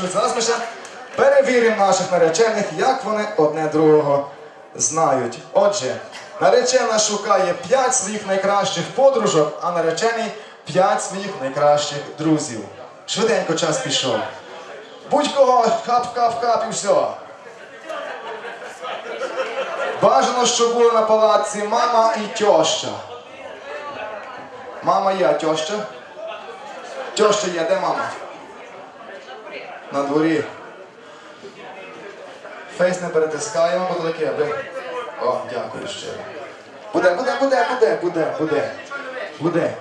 чуть. Зараз ми ще перевіримо наших наречених, як вони одне другого знають. Отже, наречена шукає 5 своїх найкращих подружок, а наречений 5 своїх найкращих друзів. Швиденько час пішов. Будь-кого хап-хап-хап і все. Бажано, щоб були на палаці мама і тьоща. Мама є, тьоща? Тьоща є, де мама? На дворі. Фейс не перетискаємо, бо таке, аби. О, дякую ще. Буде, буде, буде, буде, буде, буде. Буде.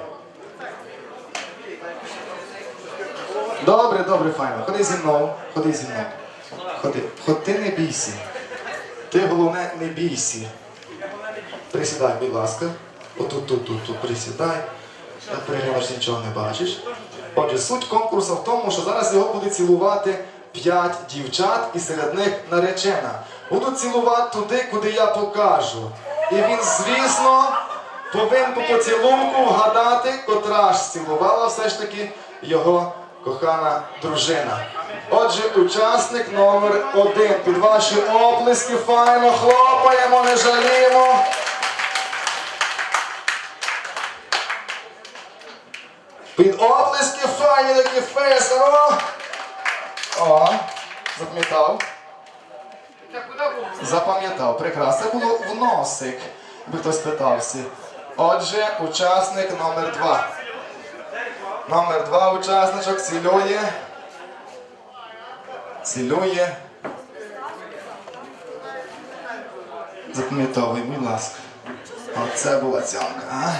Добре, добре, файно. Ходи зі мною, ходи зі мною. Ходи. Ходи, ти не бійся. Ти головне не бійся. Присідай, будь ласка. Отут, тут, тут, тут присідай. Переглядаєш, нічого не бачиш. Отже, суть конкурсу в тому, що зараз його буде цілувати п'ять дівчат і серед них наречена. Будуть цілувати туди, куди я покажу. І він, звісно, повинен по поцілунку вгадати, котра ж цілувала все ж таки його кохана дружина. Отже, учасник номер один. Під ваші оплески файно хлопаємо, не жаліємо. Під оплески файні такі фест. О! О, запам'ятав. Запам'ятав, прекрасно. Це було в носик, би хтось питався. Отже, учасник номер два. Номер два учасничок цілює. Цілює. Запам'ятовуй, будь ласка. Оце була цьомка, а?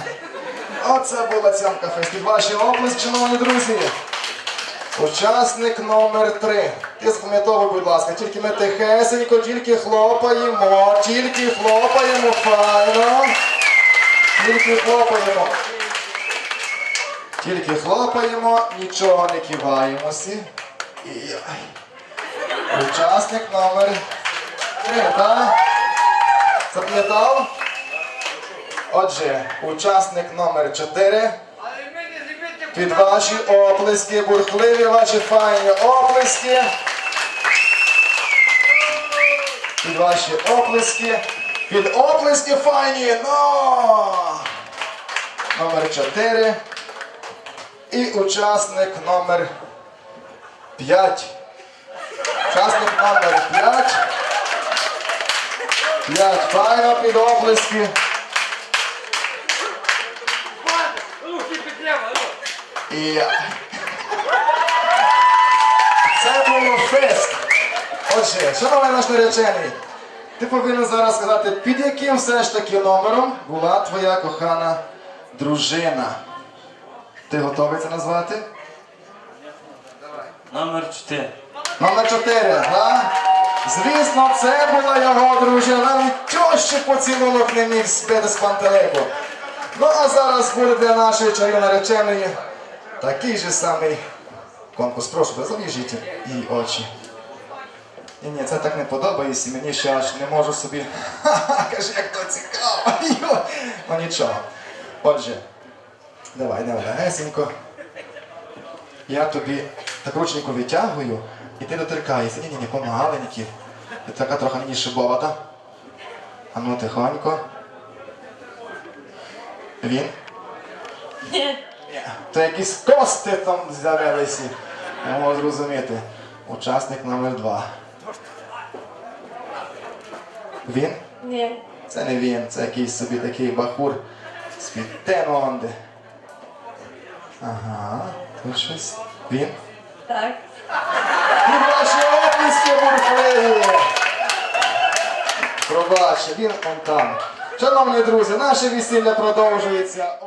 Оце була цьомка фест. Під ваші обласки, шановні друзі. Учасник номер три. Ти запам'ятовуй, будь ласка, тільки ми тихесенько, тільки хлопаємо, тільки хлопаємо, файно. Тільки хлопаємо. Тільки хлопаємо, нічого не киваємося. Учасник номер три, так? Запам'ятав? Отже, учасник номер 4. Під ваші оплески, бурхливі ваші файні оплески. Під ваші оплески. Під оплески файні. Но! Номер 4. І учасник номер 5. Учасник номер 5. 5. Файно під оплески. І це було фест. Отже, шановний наш наречений, ти повинен зараз сказати, під яким все ж таки номером була твоя кохана дружина. Ти готовий це назвати? Номер 4. Номер 4, так? Звісно, це була його дружина, навіть тьощі поцілунок не міг збити з пантелику. Ну а зараз буде для нашої чарівної нареченої такий же самий конкурс. Прошу, ви зав'яжіть їй очі. Ні, ні, це так не подобається, мені ще аж не можу собі. Ха-ха, каже, як то цікаво. Ну нічого. Отже, давай, давай, легесенько. Я тобі так рученьку витягую, і ти доторкаєшся. Ні, ні, помаленькі. Ти така трохи мені шибовата. А ну тихонько. Він? Ні. То якісь кости там з'явилися. Я можу зрозуміти. Учасник номер два. Він? Ні. Це не він, це якийсь собі такий бахур з-під Тенонди. Ага, тут щось. Він? Так. Під ваші оплески бурхливі! Пробач, він он там. Шановні друзі, наше весілля продовжується.